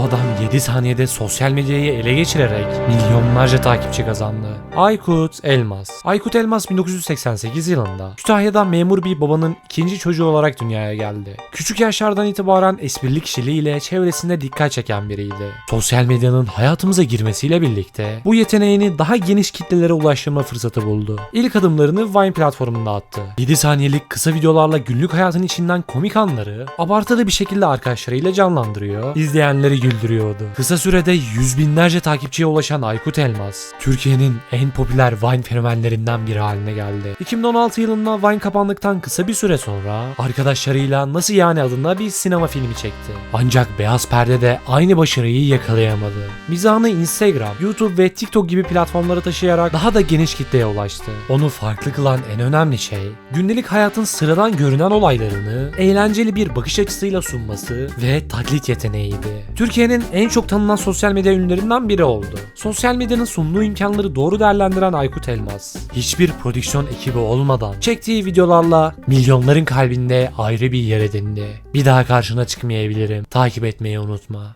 Bu adam 7 saniyede sosyal medyayı ele geçirerek milyonlarca takipçi kazandı. Aykut Elmas Aykut Elmas 1988 yılında Kütahya'da memur bir babanın ikinci çocuğu olarak dünyaya geldi. Küçük yaşlardan itibaren esprili kişiliğiyle çevresinde dikkat çeken biriydi. Sosyal medyanın hayatımıza girmesiyle birlikte bu yeteneğini daha geniş kitlelere ulaştırma fırsatı buldu. İlk adımlarını Vine platformunda attı. 7 saniyelik kısa videolarla günlük hayatın içinden komik anları abartılı bir şekilde arkadaşlarıyla canlandırıyor, izleyenleri güldürüyordu. Kısa sürede yüz binlerce takipçiye ulaşan Aykut Elmas, Türkiye'nin en popüler Vine fenomenlerinden biri haline geldi. 2016 yılında Vine kapandıktan kısa bir süre sonra arkadaşlarıyla Nasıl Yani adında bir sinema filmi çekti. Ancak Beyaz Perde'de aynı başarıyı yakalayamadı. Mizahını Instagram, YouTube ve TikTok gibi platformlara taşıyarak daha da geniş kitleye ulaştı. Onu farklı kılan en önemli şey, gündelik hayatın sıradan görünen olaylarını eğlenceli bir bakış açısıyla sunması ve taklit yeteneğiydi. Türkiye'nin en çok tanınan sosyal medya ünlülerinden biri oldu. Sosyal medyanın sunduğu imkanları doğru değerlendiren Aykut Elmas, hiçbir prodüksiyon ekibi olmadan çektiği videolarla milyonların kalbinde ayrı bir yer edindi. Bir daha karşına çıkmayabilirim. Takip etmeyi unutma.